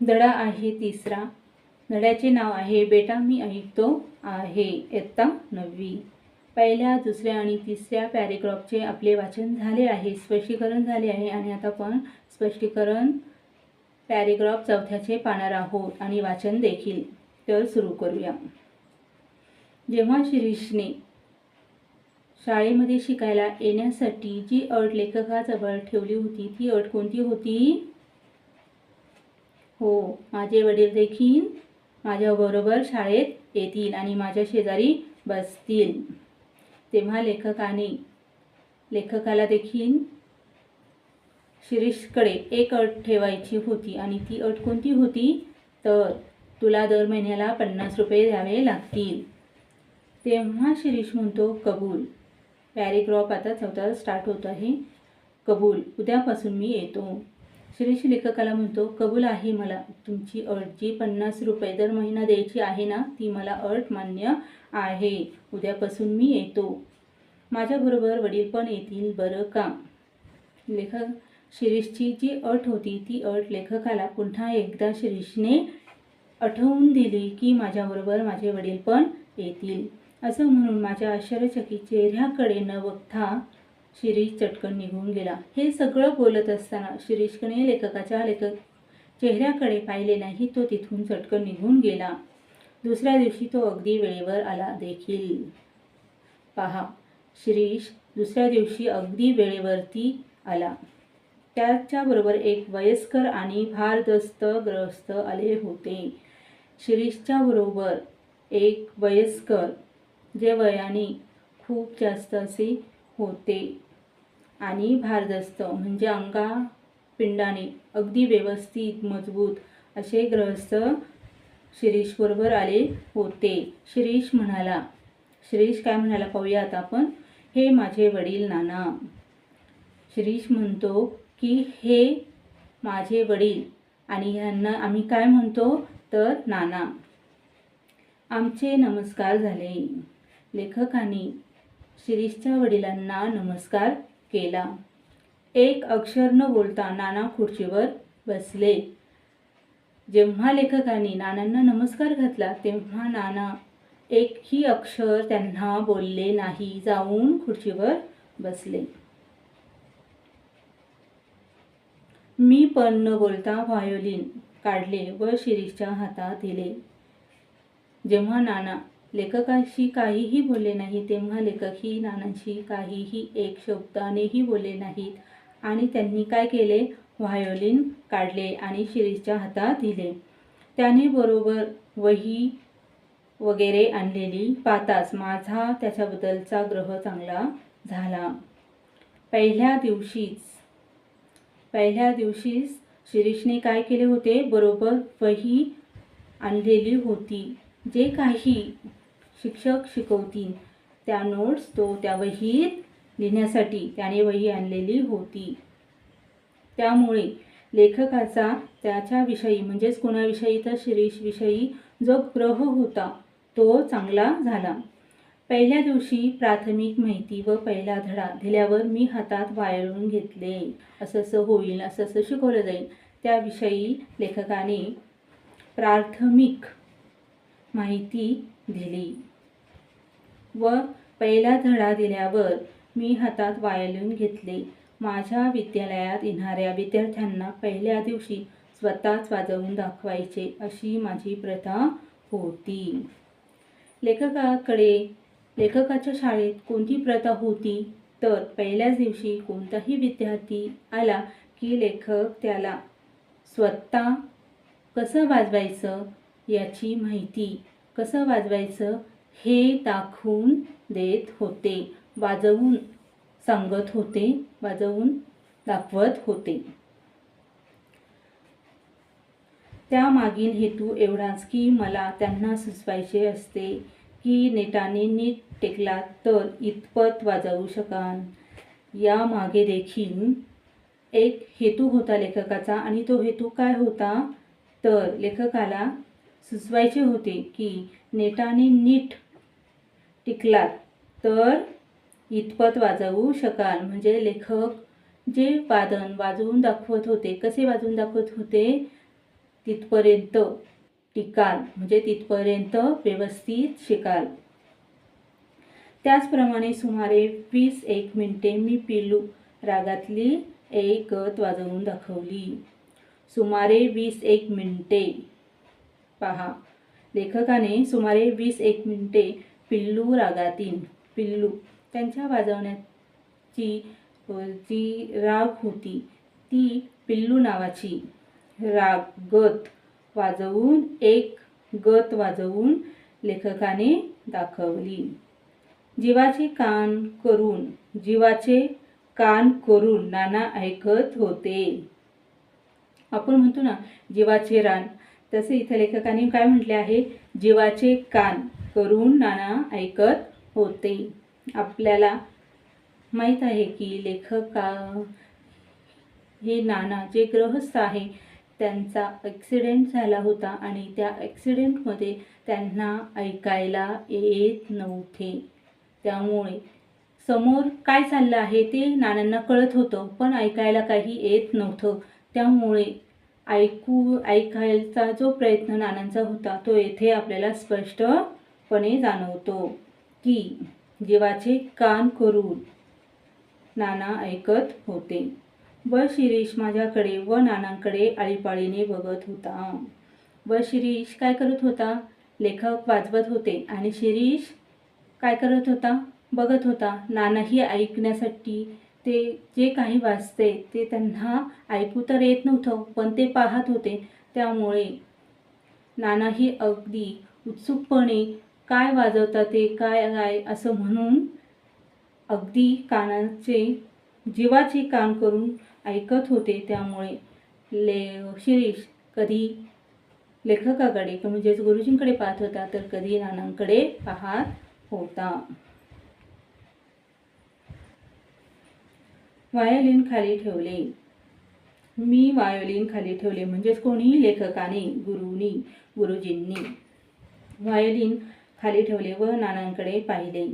धडा आहे तिसरा. धड्याचे नाव आहे बेटा मी ऐकतो आहे. इयत्ता नववी. पहिल्या दुसऱ्या आणि तिसऱ्या पॅरेग्राफचे आपले वाचन झाले आहे स्पष्टीकरण झाले आहे आणि आता आपण स्पष्टीकरण पॅरेग्राफ चौथ्याचे पाहणार आहोत आणि वाचन देखील. तर सुरू करूया. जेव्हा शिरीषने शाळेमध्ये शिकायला येण्यासाठी जी अट लेखकाजवळ ठेवली होती ती अट कोणती होती? हो माझे वडील देखील माझ्याबरोबर शाळेत येतील आणि माझ्या शेजारी बसतील. तेव्हा लेखकाने लेखकाला देखील शिरीषकडे एक अट ठेवायची होती आणि ती अट कोणती होती? तर तुला दर महिन्याला पन्नास रुपये द्यावे लागतील. तेव्हा शिरीष म्हणतो कबूल. पॅरेग्राफ आता चौथा स्टार्ट होत आहे. कबूल. उद्यापासून मी येतो. शिरीष लेखकाला म्हणतो कबूल आहे मला. तुमची अट जी पन्नास रुपये दर महिना द्यायची आहे ना ती मला अट मान्य आहे. उद्यापासून मी येतो. माझ्याबरोबर वडील पण येतील बरं का? लेखक शिरीषची जी अट होती ती अट लेखकाला पुन्हा एकदा शिरीषने आठवून दिली की माझ्याबरोबर माझे वडील पण येतील. असं म्हणून माझ्या आश्चर्यचकित चेहऱ्याकडे न बघता शिरीष चटकन निघून गेला. हे सगळं बोलत असताना शिरीषकडे लेखकाच्या लेखक चेहऱ्याकडे पाहिले नाही तो तिथून चटकन निघून गेला. दुसऱ्या दिवशी तो अगदी वेळेवर आला देखील. पहा शिरीष दुसऱ्या दिवशी अगदी वेळेवरती आला. त्याच्याबरोबर एक वयस्कर आणि भारदस्त ग्रस्त आले होते. शिरीषच्या बरोबर एक वयस्कर जे वयाने खूप जास्त असे होते. आणि भारदस्त म्हणजे अंगा पिंडाने अगदी व्यवस्थित मजबूत असे ग्रहस्थ शिरीषबरोबर आले होते. शिरीष म्हणाला शिरीष काय म्हणाला पाहूया आता आपण? हे माझे वडील नाना. शिरीष म्हणतो की हे माझे वडील आणि ह्यांना आम्ही काय म्हणतो? तर नाना. आमचे नमस्कार झाले. लेखकाने शिरीषच्या वडिलांना नमस्कार केला. एक अक्षर न बोलता नाना खुर्चीवर बसले. जेव्हा लेखकांनी नानांना नमस्कार घातला तेव्हा नाना एकही अक्षर त्यांना बोलले नाही जाऊन खुर्चीवर बसले. मी पण न बोलता व्हायोलिन काढले व शिरीषच्या हातात दिले. जेव्हा नाना लेखकाशी काहीही बोलले नाही तेव्हा लेखकही नानांशी काहीही एक शब्दानेही बोलले नाहीत. आणि त्यांनी काय केले? व्हायोलिन काढले आणि शिरीषच्या हातात दिले. त्याने बरोबर वही वगैरे आणलेली पाहताच माझा त्याच्याबद्दलचा ग्रह चांगला झाला. पहिल्या दिवशीच पहिल्या दिवशीच शिरीषने काय केले होते? बरोबर वही आणलेली होती. जे काही शिक्षक शिकवतील. त्या नोट्स तो त्या वहीत लिहिण्यासाठी त्याने वही आणलेली होती. त्यामुळे लेखकाचा त्याच्याविषयी म्हणजेच कोणाविषयी तर शिरीषविषयी जो ग्रह होता तो चांगला झाला. पहिल्या दिवशी प्राथमिक माहिती व पहिला धडा दिल्यावर मी हातात वायरून घेतले. असं असं होईल असं असं शिकवलं जाईल. त्याविषयी लेखकाने प्राथमिक माहिती दिली. व पहिला धडा दिल्यावर मी हातात वायलिन घेतले. माझ्या विद्यालयात येणाऱ्या विद्यार्थ्यांना पहिल्या दिवशी स्वतःच वाजवून दाखवायचे अशी माझी प्रथा होती. लेखकाकडे लेखकाच्या शाळेत कोणती प्रथा होती? तर पहिल्याच दिवशी कोणताही विद्यार्थी आला की लेखक त्याला स्वतः कसं वाजवायचं याची माहिती कसं वाजवायचं हे दाखवून देत होते. वाजवून सांगत होते. वाजवून दाखवत होते. त्यामागील हेतू एवढाच की मला त्यांना सुचवायचे असते की नेटाने नीट टेकला तर इतपत वाजवू शकाल यामागे देखील एक हेतू होता लेखकाचा आणि तो हेतू काय होता? तर लेखकाला सुचवायचे होते की नेटाने नीट टिकलात तर इतपत वाजवू शकाल. म्हणजे लेखक जे वादन वाजवून दाखवत होते कसे वाजवून दाखवत होते? तिथपर्यंत टिकाल. म्हणजे तिथपर्यंत व्यवस्थित शिकाल. त्याचप्रमाणे सुमारे वीस एक मिनटे मी पिलू रागातली एक गत वाजवून दाखवली. सुमारे वीस एक मिनटे. पहा. लेखकाने सुमारे वीस एक मिनटे पिल्लू रागातील पिल्लू. त्यांच्या वाजवण्याची जी राग होती ती पिल्लू नावाची. राग गत वाजवून एक गत वाजवून लेखकाने दाखवली. जीवाचे कान करून जीवाचे कान करून नाना ऐकत होते. आपण म्हणतो ना जीवाचे रान. तसे इथं लेखकाने काय म्हटले आहे? जीवाचे कान. करून नाना ऐकत होते. आपल्याला माहीत आहे की लेखक हे नाना जे ग्रहस्थ आहे त्यांचा ॲक्सिडेंट झाला होता आणि त्या ॲक्सिडेंटमध्ये त्यांना ऐकायला येत नव्हते. त्यामुळे समोर काय चाललं आहे ते नानांना कळत होतं पण ऐकायला काही येत नव्हतं. त्यामुळे ऐकू ऐकायचा जो प्रयत्न नानांचा होता तो येथे आपल्याला स्पष्ट पणे जाणवतो की जीवाचे कान करून नाना ऐकत होते. व शिरीष माझ्याकडे व नानांकडे आळीपाळीने बघत होता. व शिरीष काय करत होता? लेखक वाजवत होते आणि शिरीष काय करत होता? बघत होता. नानाही ऐकण्यासाठी ते जे काही वाचते ते त्यांना ऐकू तर येत नव्हतं पण ते पाहत होते. त्यामुळे नानाही अगदी उत्सुकपणे काय वाजवता ते काय काय असं म्हणून अगदी कानाचे जीवाचे काम करून ऐकत होते त्यामुळे. ले शिरीष कधी लेखकाकडे म्हणजेच गुरुजींकडे पाहत होता तर कधी नानांकडे पाहत होता. वायोलिन खाली ठेवले. मी वायोलिन खाली ठेवले म्हणजेच कोणीही लेखकाने गुरुनी गुरुजींनी. वायोलिन खाली ठेवले व नानांकडे पाहिले.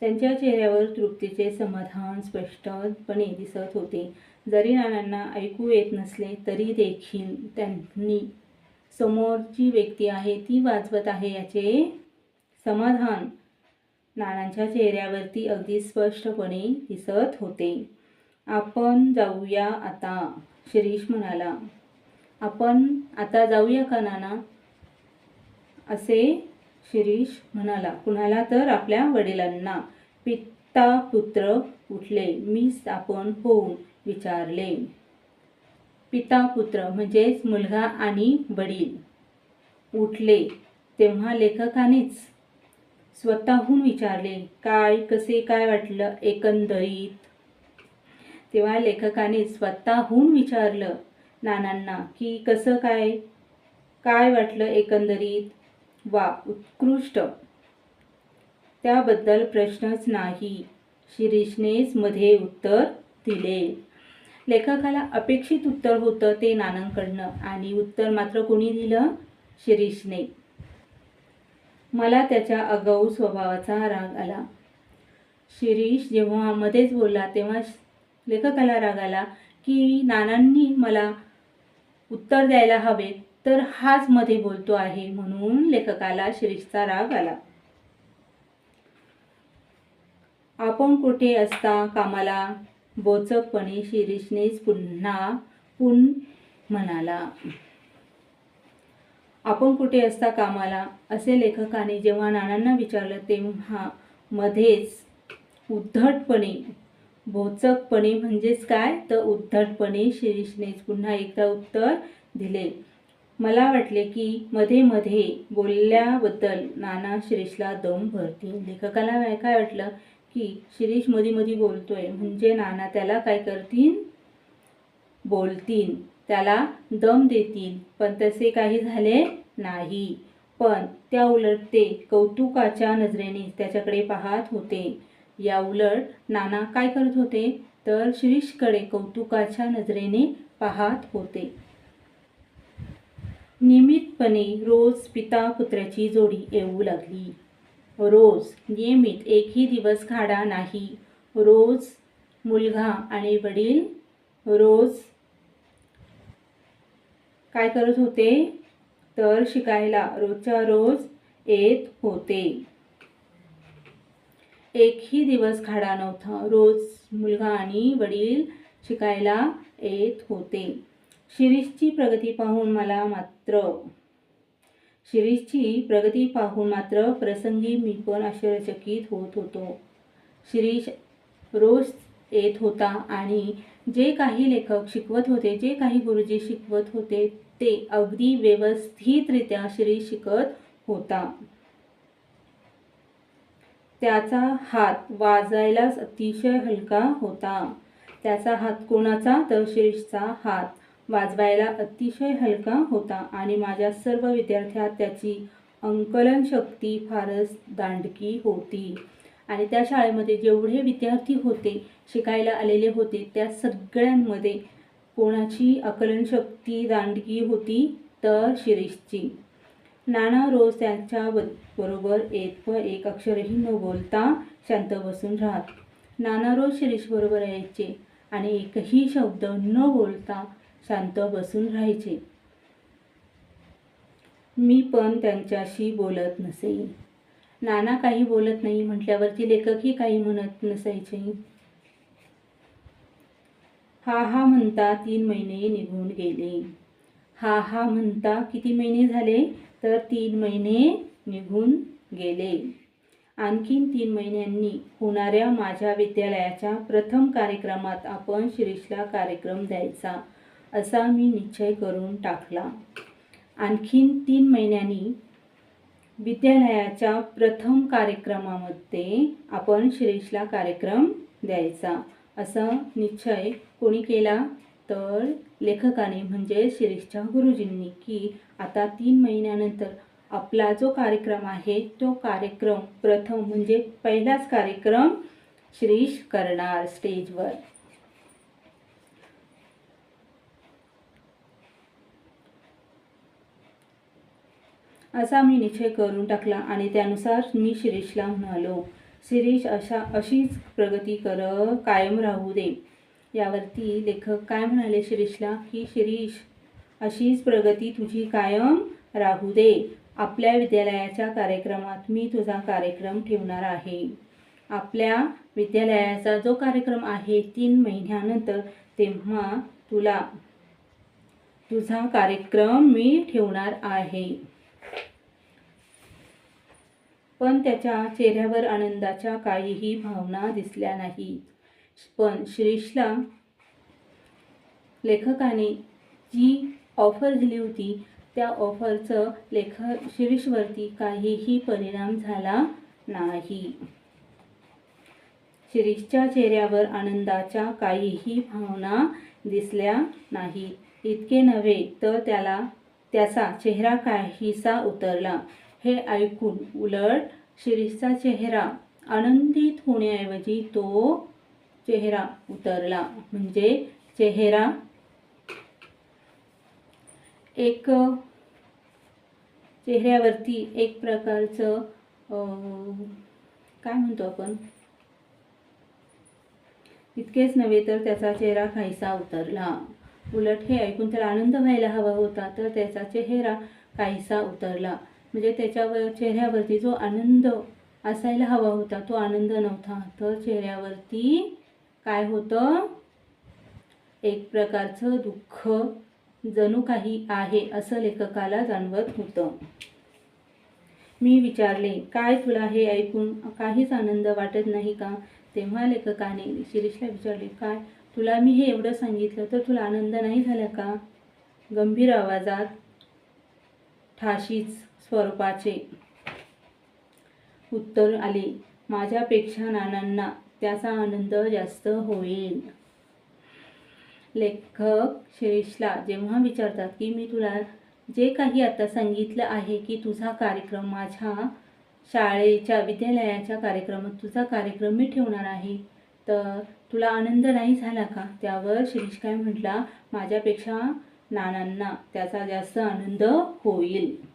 त्यांच्या चेहऱ्यावर तृप्तीचे समाधान स्पष्टपणे दिसत होते. जरी नानांना ऐकू येत नसले तरी देखील त्यांनी समोर जी व्यक्ती आहे ती वाजवत आहे याचे समाधान नानांच्या चेहऱ्यावरती अगदी स्पष्टपणे दिसत होते. आपण जाऊया आता शिरीष म्हणाला. आपण आता जाऊया का नाना? असे शिरीष म्हणाला कुणाला तर आपल्या वडिलांना. पिता पुत्र उठले. मी स्थापन होऊन विचारले. पिता पुत्र म्हणजेच मुलगा आणि वडील उठले. तेव्हा लेखकानेच स्वतःहून विचारले काय कसे काय वाटलं एकंदरीत? तेव्हा लेखकाने स्वतःहून विचारलं नानांना की कसं काय? काय वाटलं एकंदरीत? वा उत्कृष्ट. त्याबद्दल प्रश्नच नाही. शिरीषनेच मध्ये उत्तर दिले. लेखकाला अपेक्षित उत्तर होतं ते नानांकडनं. आणि उत्तर मात्र कोणी दिलं? शिरीषने. मला त्याच्या अगाऊ स्वभावाचा राग आला. शिरीष जेव्हा मध्येच बोलला तेव्हा लेखकाला राग आला की नानांनी मला उत्तर द्यायला हवेत. तर हाच मध्ये बोलतो आहे म्हणून लेखकाला शिरीषचा राग आला. आपण कुठे असता कामाला? बोचकपणे शिरीषनेच पुन्हा पुन म्हणाला. आपण कुठे असता कामाला? असे लेखकाने जेव्हा नानांना विचारलं तेव्हा मध्येच उद्धटपणे भोचकपणे म्हणजेच काय? तर उद्धटपणे शिरीषनेच पुन्हा एकदा उत्तर दिले. मला वाटले की मध्ये मध्ये बोलल्याबद्दल नाना शिरीषला दम भरतील लेखकाला काय- वाटलं? की शिरीषमध्ये मध्ये बोलतोय. म्हणजे नाना त्याला काय करतील? बोलतील. त्याला दम देतील. पण तसे काही झाले नाही. पण त्या उलट ते कौतुकाच्या नजरेने त्याच्याकडे पाहत होते. या उलट नाना काय करत होते? तर शिरीषकडे कौतुकाच्या नजरेने पाहत होते. नियमितपणे रोज पिता पुत्राची जोडी येऊ लागली. रोज नियमित एकही दिवस खाडा नाही. रोज मुलगा आणि वडील रोज काय करत होते? तर शिकायला रोजच्या रोज येत होते. एकही दिवस खाडा नव्हता. रोज मुलगा आणि वडील शिकायला येत होते. शिरीषची प्रगती पाहून मला मात्र शिरीषची प्रगती पाहून मात्र प्रसंगी मी पण आश्चर्यचकित होत होतो. शिरीष रोज येत होता आणि जे काही लेखक शिकवत होते जे काही गुरुजी शिकवत होते ते अगदी व्यवस्थितरित्या शिरीष शिकत होता. त्याचा हात वाजायलाच अतिशय हलका होता. त्याचा हात कोणाचा? तर शिरीषचा हात. वाजवायला अतिशय हलका होता आणि माझ्या सर्व विद्यार्थ्यात त्याची अंकलन शक्ती फारच दांडकी होती. आणि त्या शाळेमध्ये जेवढे विद्यार्थी होते शिकायला आलेले होते त्या सगळ्यांमध्ये कोणाची आकलन शक्ती दांडकी होती तर शिरीषची. नाना रोज त्यांच्या ब- बरोबर एक व एक अक्षरही न बोलता शांत बसून राहत. नाना रोज शिरीषबरोबर यायचे आणि एकही शब्द न बोलता शांत बसून राहायचे. मी पण त्यांच्याशी बोलत नसे. नाना काही बोलत नाही म्हटल्यावरती लेखकही काही म्हणत नसायचे. हा हा म्हणता तीन महिने निघून गेले. हा हा म्हणता किती महिने झाले? तर तीन महिने निघून गेले. आणखीन तीन महिन्यांनी होणाऱ्या माझ्या विद्यालयाच्या प्रथम कार्यक्रमात आपण शिरीषला कार्यक्रम द्यायचा. असा मी निश्चय करून टाकला. आणखीन तीन महिन्यांनी विद्यालयाच्या प्रथम कार्यक्रमामध्ये आपण शिरीषला कार्यक्रम द्यायचा. असा निश्चय कोणी केला? तर लेखकाने म्हणजे शिरीषच्या गुरुजींनी की आता तीन महिन्यानंतर आपला जो कार्यक्रम आहे तो कार्यक्रम प्रथम म्हणजे पहिलाच कार्यक्रम शिरीष करणार स्टेजवर. असा मी निश्चय करून टाकला आणि त्यानुसार मी शिरीषला म्हणालो शिरीष अशा अशीच प्रगती कर कायम राहू दे. यावरती लेखक काय म्हणाले शिरीषला की शिरीष अशीच प्रगती तुझी कायम राहू दे. आपल्या विद्यालयाच्या कार्यक्रमात मी तुझा कार्यक्रम ठेवणार आहे. आपल्या विद्यालयाचा जो कार्यक्रम आहे तीन महिन्यानंतर तेव्हा तुला तुझा कार्यक्रम मी ठेवणार आहे. पण त्याच्या चेहऱ्यावर आनंदाच्या काहीही भावना दिसल्या नाहीत. पण शिरीषला लेखकाने जी ऑफर दिली होती त्या ऑफरचं लेख शिरीषवरती काहीही परिणाम झाला नाही. शिरीषच्या चेहऱ्यावर आनंदाच्या काहीही भावना दिसल्या नाही इतके नव्हे तर त्याला त्याचा चेहरा काहीसा उतरला? हे ऐकून उलट शिरीषचा चेहरा आनंदित होण्याऐवजी तो चेहरा उतरला. म्हणजे चेहरा एक चेहऱ्यावरती एक प्रकारचं अं, काय म्हणतो आपण? इतकेच नव्हे तर त्याचा चेहरा काहीसा उतरला. उलट हे ऐकून त्याला आनंद व्हायला हवा होता. तर त्याचा चेहरा काहीसा उतरला. म्हणजे त्याच्यावर चेहऱ्यावरती जो आनंद असायला हवा होता तो आनंद नव्हता. तर चेहऱ्यावरती काय होतं? एक प्रकारचं दुःख जणू काही आहे असं लेखकाला जाणवत होतं. मी विचारले काय तुला हे ऐकून काहीच आनंद वाटत नाही का? तेव्हा लेखकाने शिरीषला विचारले काय तुला मी हे एवढं सांगितलं तर तुला आनंद नाही झाला का? गंभीर आवाजात ठाशीच स्वरूपाचे उत्तर आले. माझ्यापेक्षा नानांना त्याचा आनंद जास्त होईल. लेखक शिरीषला जेव्हा विचारतात की मी तुला जे काही आता सांगितलं आहे की तुझा कार्यक्रम माझ्या शाळेच्या विद्यालयाच्या कार्यक्रमात तुझा कार्यक्रम मी ठेवणार आहे तर तुला आनंद नाही झाला का? त्यावर शिरीष काय म्हटला? माझ्यापेक्षा नानांना त्याचा जास्त आनंद होईल.